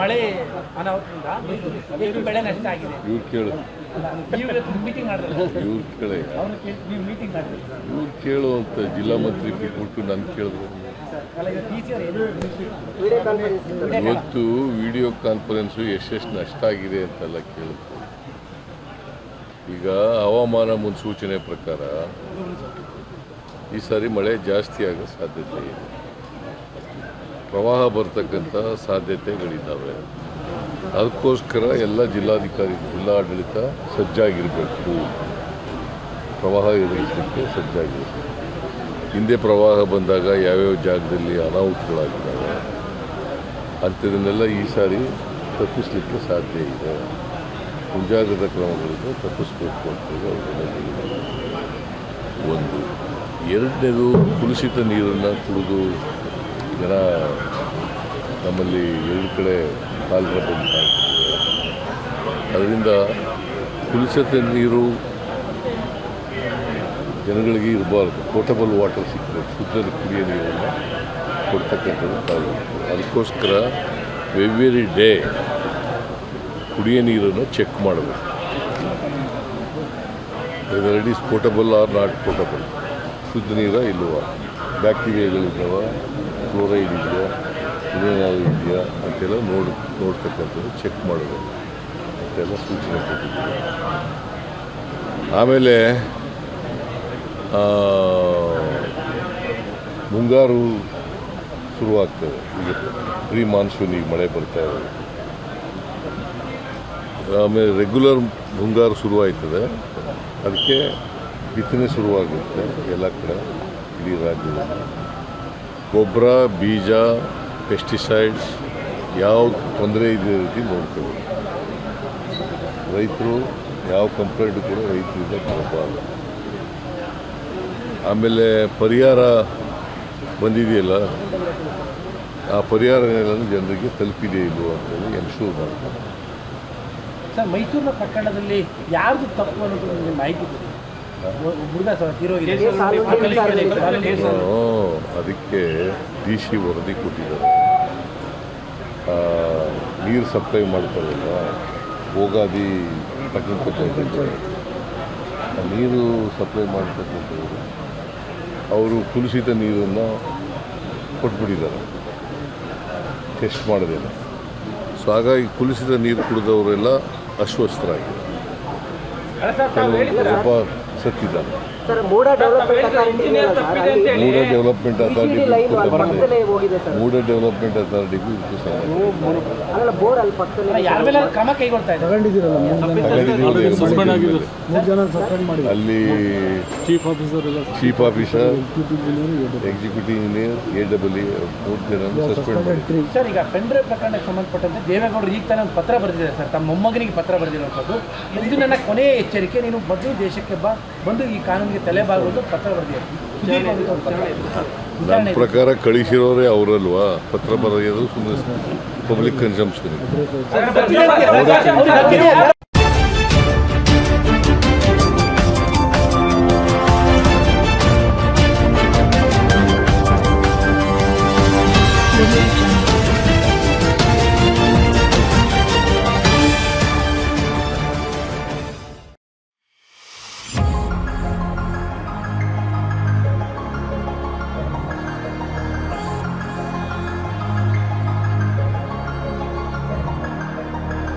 ಮಳೆ ಬೆಳೆ ನಷ್ಟ ಆಗಿದೆ. ಇವ್ರು ಕೇಳು. ಇವ್ರು ಕೇಳಿ. ಇವ್ರು ಕೇಳುವಂತ ಜಿಲ್ಲಾ ಮಂತ್ರಿ ಕೊಟ್ಟು ನಾನು ಕೇಳಿದ್ರು. ಇವತ್ತು ವಿಡಿಯೋ ಕಾನ್ಫರೆನ್ಸು ಎಷ್ಟೆಷ್ಟು ನಷ್ಟ ಆಗಿದೆ ಅಂತೆಲ್ಲ ಕೇಳಿದ್ರು ಈಗ ಹವಾಮಾನ ಮುನ್ಸೂಚನೆ ಪ್ರಕಾರ ಈ ಸಾರಿ ಮಳೆ ಜಾಸ್ತಿ ಆಗೋ ಸಾಧ್ಯತೆ ಇದೆ. ಪ್ರವಾಹ ಬರ್ತಕ್ಕಂಥ ಸಾಧ್ಯತೆಗಳಿದ್ದಾವೆ. ಅದಕ್ಕೋಸ್ಕರ ಎಲ್ಲ ಜಿಲ್ಲಾಧಿಕಾರಿ, ಜಿಲ್ಲಾಡಳಿತ ಸಜ್ಜಾಗಿರಬೇಕು. ಪ್ರವಾಹ ಎದುರಿಸಲಿಕ್ಕೆ ಸಜ್ಜಾಗಿರಬೇಕು. ಹಿಂದೆ ಪ್ರವಾಹ ಬಂದಾಗ ಯಾವ್ಯಾವ ಜಾಗದಲ್ಲಿ ಅನಾಹುತಗಳಾಗಿದ್ದಾವೆ, ಅಂಥದನ್ನೆಲ್ಲ ಈ ಸಾರಿ ತಪ್ಪಿಸಲಿಕ್ಕೆ ಸಾಧ್ಯ ಇದೆ. ಮುಂಜಾಗ್ರತಾ ಕ್ರಮಗಳಿಂದ ತಪ್ಪಿಸಬೇಕು ಅಂತೇಳಿ ಒಂದು, ಎರಡನೇದು ಕುಲುಷಿತ ನೀರನ್ನು ಕುಡಿದು ಜನ ನಮ್ಮಲ್ಲಿ ಎರಡು ಕಡೆ ಬಂದು ಅದರಿಂದ ಕುಲಿಸತೆ ನೀರು ಜನಗಳಿಗೆ ಇರಬಾರ್ದು. ಪೋರ್ಟಬಲ್ ವಾಟರ್ ಸಿಗ್ಬೇಕು ಶುದ್ಧ ಕುಡಿಯೋ ನೀರನ್ನು ಕೊಡ್ತಕ್ಕಂಥದ್ದು ಕಾರಣಬೇಕು ಅದಕ್ಕೋಸ್ಕರ ಎವ್ರಿ ಡೇ ಕುಡಿಯೋ ನೀರನ್ನು ಚೆಕ್ ಮಾಡಬೇಕು. Whether it is portable or not portable ಶುದ್ಧ ನೀರ ಇಲ್ಲವ? ಬ್ಯಾಕ್ಟೀರಿಯಾಗಳಿದ್ದಾವ ಕ್ಲೋರೈಡ್ ಇದೆಯಾ ಇನ್ನೇನಾದ್ರು ಇದೆಯಾ ಅಂತೆಲ್ಲ ನೋಡಿ, ನೋಡ್ತಕ್ಕಂಥದ್ದು ಚೆಕ್ ಮಾಡೋದು. ಅಂತೆಲ್ಲ ಸೂಚನೆ ಕೊಟ್ಟಿದ್ದೀವಿ. ಆಮೇಲೆ ಮುಂಗಾರು ಶುರುವಾಗ್ತದೆ. ಈಗ ಪ್ರೀ ಮಾನ್ಸೂನ್ ಈಗ ಮಳೆ ಬರ್ತಾ ಇದೆ. ಆಮೇಲೆ ರೆಗ್ಯುಲರ್ ಮುಂಗಾರು ಶುರುವಾಯ್ತದೆ. ಅದಕ್ಕೆ ಬಿತ್ತನೆ ಶುರುವಾಗುತ್ತೆ ಎಲ್ಲ ಕಡೆ, ಇಡೀ ರಾಜ್ಯದಲ್ಲಿ. ಗೊಬ್ಬರ, ಬೀಜ ಪೆಸ್ಟಿಸೈಡ್ಸ್ ಯಾವ ತೊಂದರೆ ಇದೇ ರೀತಿ ನೋಡ್ಕೋಬೇಕು ರೈತರು ಯಾವ ಕಂಪ್ಲೇಂಟ್ ಕೂಡ ರೈತರಿಂದ ಬರಬಾರ್ದು ಆಮೇಲೆ ಪರಿಹಾರ ಬಂದಿದೆಯಲ್ಲ, ಆ ಪರಿಹಾರ ಜನರಿಗೆ ತಲುಪಿದೆ ಅಂತ ಅಂತೇಳಿ ಎನ್ಶೂರ್ ಮಾಡ್ತಾರೆ. ಸರ್, ಮೈಸೂರಿನ ಪ್ರಕರಣದಲ್ಲಿ ಯಾರ್ದು ತಪ್ಪು ಅನ್ನೋದು ಮಾಹಿತಿ ಅದಕ್ಕೆ ಡಿ ಸಿ ವರದಿ ಕೊಟ್ಟಿದ್ದಾರೆ. ನೀರು ಸಪ್ಲೈ ಮಾಡ್ತಾರಲ್ಲ ಭೋಗಾದಿ ಆ ನೀರು ಸಪ್ಲೈ ಮಾಡ್ತಕ್ಕಂಥವ್ರು ಅವರು ಕುಲುಷಿತ ನೀರನ್ನು ಕೊಟ್ಬಿಟ್ಟಿದ್ದಾರೆ. ಟೆಸ್ಟ್ ಮಾಡೋದಿಲ್ಲ ಸೊ ಹಾಗಾಗಿ ಕುಲುಷಿತ ನೀರು ಕುಡಿದವರೆಲ್ಲ ಅಸ್ವಸ್ಥರಾಗಿದ್ದಾರೆ. ಕೆಲವು ಒಬ್ಬ ಸತ್ತಿದ್ದಾನೆ sir MUDA development authority MUDA development ಅಥಾರಿಟಿಗೂ ಇದಕ್ಕೂ ಸಂಬಂಧ ಅಲ್ಲ ಚೀಫ್ ಆಫೀಸರ್ ಎಲ್ಲ chief officer executive engineer A W ಮೂರು ಜನ ಸಸ್ಪೆಂಡ್ ಮಾಡಿ ಸರ್ ಈಗ ಪೆಂಡ್ರೆ ಪ್ರಕರಣಕ್ಕೆ ಸಂಬಂಧಪಟ್ಟಂತೆ ದೇವೇಗೌಡರು ಈಗ ತಾನೇ ಒಂದು ಪತ್ರ ಬರೆದಿದ್ದಾರೆ ಸರ್. ತಮ್ಮ ಮೊಮ್ಮಗನಿಗೆ ಪತ್ರ ಬರೆದಿರುವಂಥದ್ದು. ಇದು ನನ್ನ ಕೊನೆಯ ಎಚ್ಚರಿಕೆ. ನೀನು ಮೊದಲು ದೇಶಕ್ಕೆ ಬಾ. ಬಂದು ಈ ಕಾನೂನಿಗೆ ತಲೆ ಬಾಗುವುದು ಪತ್ರ ಬರೆದಿದೆ ನನ್ನ ಪ್ರಕಾರ ಕಳಿಸಿರೋರೇ ಅವರಲ್ವಾ ಪತ್ರ ಬರೆಯೋದು ಸುಮ್ಮನೆ ಪಬ್ಲಿಕ್ ಕನ್ಸಂಪ್ಷನ್?